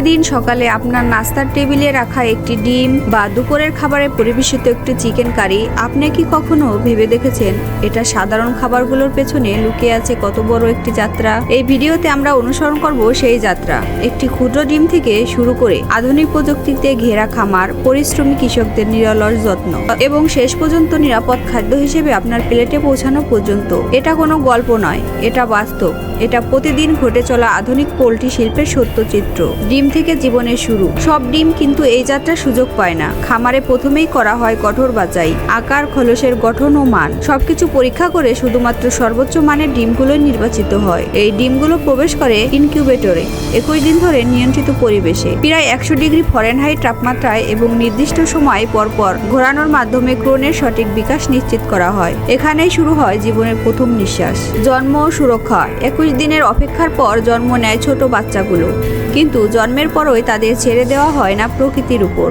প্রতিদিন সকালে আপনার নাস্তার টেবিলে রাখা একটি ডিম বা দুপুরের খাবারে পরিবেশিত একটি চিকেন কারি, আপনি কি কখনো ভেবে দেখেছেন? এটা সাধারণ খাবারগুলোর পেছনে লুকিয়ে আছে কত বড় একটি যাত্রা? এই ভিডিওতে আমরা অনুসরণ করব সেই যাত্রা। একটি ক্ষুদ্র ডিম থেকে শুরু করে আধুনিক প্রযুক্তিতে ঘেরা খামার, পরিশ্রমী কৃষকদের নিরলস যত্ন এবং শেষ পর্যন্ত নিরাপদ খাদ্য হিসেবে আপনার প্লেটে পৌঁছানো পর্যন্ত। এটা কোনো গল্প নয়, এটা বাস্তব। এটা প্রতিদিন ঘটে চলা আধুনিক পোলট্রি শিল্পের সত্যচিত্র ডিম থেকে জীবনের শুরু। সব ডিম কিন্তু এই যাত্রার সুযোগ পায় না। খামারে প্রথমেই করা হয় কঠোর বাছাই, আকার, খলসের গঠন ও মান। সবকিছু পরীক্ষা করে শুধুমাত্র সর্বোচ্চ মানের ডিমগুলোই নির্বাচিত হয়। এই ডিমগুলো প্রবেশ করে ইনকিউবেটরে একুশ দিন ধরে নিয়ন্ত্রিত পরিবেশে। প্রায় একশো ডিগ্রি ফরেনহাইট তাপমাত্রায় এবং নির্দিষ্ট সময় পরপর ঘোরানোর মাধ্যমে ক্রোনের সঠিক বিকাশ নিশ্চিত করা হয়। এখানেই শুরু হয় জীবনের প্রথম নিঃশ্বাস। জন্ম সুরক্ষা, একুশ দিনের অপেক্ষার পর জন্ম নেয় ছোট বাচ্চাগুলো। কিন্তু জন্মের পরই তাদের ছেড়ে দেওয়া হয় না প্রকৃতির উপর।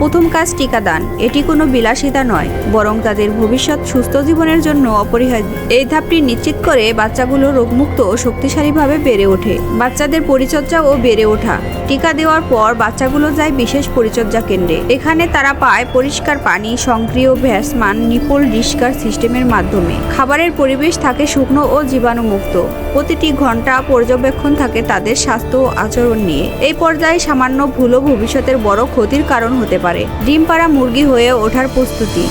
প্রথম কাজ টিকাদান। এটি কোনো বিলাসিতা নয়, বরং তাদের ভবিষ্যৎ সুস্থ জীবনের জন্য অপরিহার্য। এই ধাপটি নিশ্চিত করে বাচ্চাগুলো রোগমুক্ত ও শক্তিশালীভাবে বেড়ে ওঠে। বাচ্চাদের পরিচর্যা ও বেড়ে ওঠা। টিকা দেওয়ার পর বাচ্চাগুলো যায় বিশেষ পরিচর্যা কেন্দ্রে। এখানে তারা পায় পরিষ্কার পানি, সক্রিয় ভ্যাসমান, নিপল ডিসকার সিস্টেমের মাধ্যমে। খাবারের পরিবেশ থাকে শুকনো ও জীবাণুমুক্ত। প্রতিটি ঘণ্টা পর্যবেক্ষণ থাকে তাদের স্বাস্থ্য ও আচরণ নিয়ে। এই পর্যায়ে সামান্য ভুলও ভবিষ্যতের বড় ক্ষতির কারণ হতে পারে। ডিম পাড়া মুরগি হয়ে ওঠার প্রস্তুতি।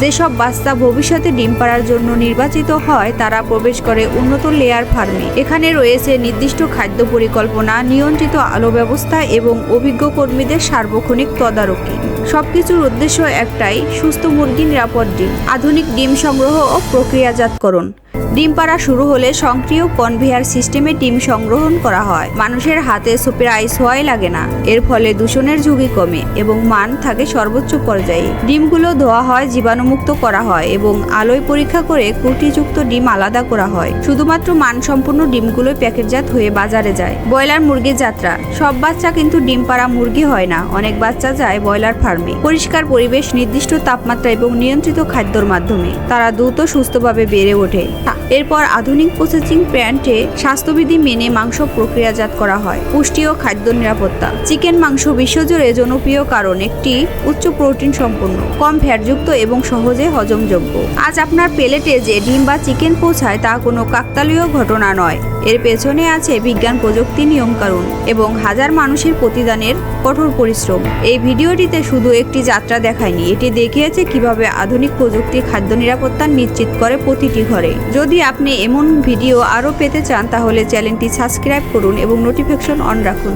যেসব বাচ্চা ভবিষ্যতে ডিম পাড়ার জন্য নির্বাচিত হয়, তারা প্রবেশ করে উন্নত লেয়ার ফার্মে। এখানে রয়েছে নির্দিষ্ট খাদ্য পরিকল্পনা, নিয়ন্ত্রিত আলো ব্যবস্থা এবং অভিজ্ঞ কর্মীদের সার্বক্ষণিক তদারকি। সবকিছুর উদ্দেশ্য একটাই, সুস্থ মুরগি নিরাপদ ডিম। আধুনিক ডিম সংগ্রহ ও প্রক্রিয়াজাতকরণ। ডিম পাড়া শুরু হলে সক্রিয় কনভেয়ার সিস্টেমে ডিম সংগ্রহণ করা হয়। মানুষের হাতে প্রায় সোয়াই লাগে না। এর ফলে দূষণের ঝুঁকি কমে এবং মান থাকে সর্বোচ্চ পর্যায়ে। ডিমগুলো ধোয়া হয়, জীবাণুমুক্ত করা হয় এবং আলোয় পরীক্ষা করে ত্রুটিযুক্ত ডিম আলাদা করা হয়। শুধুমাত্র মানসম্পন্ন ডিমগুলোই প্যাকেটজাত হয়ে বাজারে যায়। ব্রয়লার মুরগির যাত্রা। সব বাচ্চা কিন্তু ডিম পাড়া মুরগি হয় না। অনেক বাচ্চা যায় ব্রয়লার ফার্মে। পরিষ্কার পরিবেশ, নির্দিষ্ট তাপমাত্রা এবং নিয়ন্ত্রিত খাদ্যর মাধ্যমে। তারা দ্রুত সুস্থভাবে বেড়ে ওঠে। এরপর আধুনিক প্রসেসিং প্ল্যান্টে স্বাস্থ্যবিধি মেনে মাংস প্রক্রিয়াজাত করা হয়। পুষ্টি ও খাদ্য নিরাপত্তা। চিকেন মাংস বিশ্বজুড়ে জনপ্রিয় কারণ একটি উচ্চ প্রোটিন সম্পন্ন, কম ফ্যাটযুক্ত এবং সহজে হজমযোগ্য। আজ আপনার প্লেটে যে ডিম বা চিকেন পৌঁছায় তা কোনো কাকতালীয় ঘটনা নয়। এর পেছনে আছে বিজ্ঞান প্রযুক্তি নিয়মকানুন এবং হাজার মানুষের প্রতিদানের কঠোর পরিশ্রম। এই ভিডিওটিতে শুধু একটি যাত্রা দেখায়নি, এটি দেখিয়েছে কীভাবে আধুনিক প্রযুক্তি খাদ্য নিরাপত্তা নিশ্চিত করে প্রতিটি ঘরে। যদি আপনি এমন ভিডিও আরও পেতে চান, তাহলে চ্যানেলটি সাবস্ক্রাইব করুন এবং নোটিফিকেশন অন রাখুন।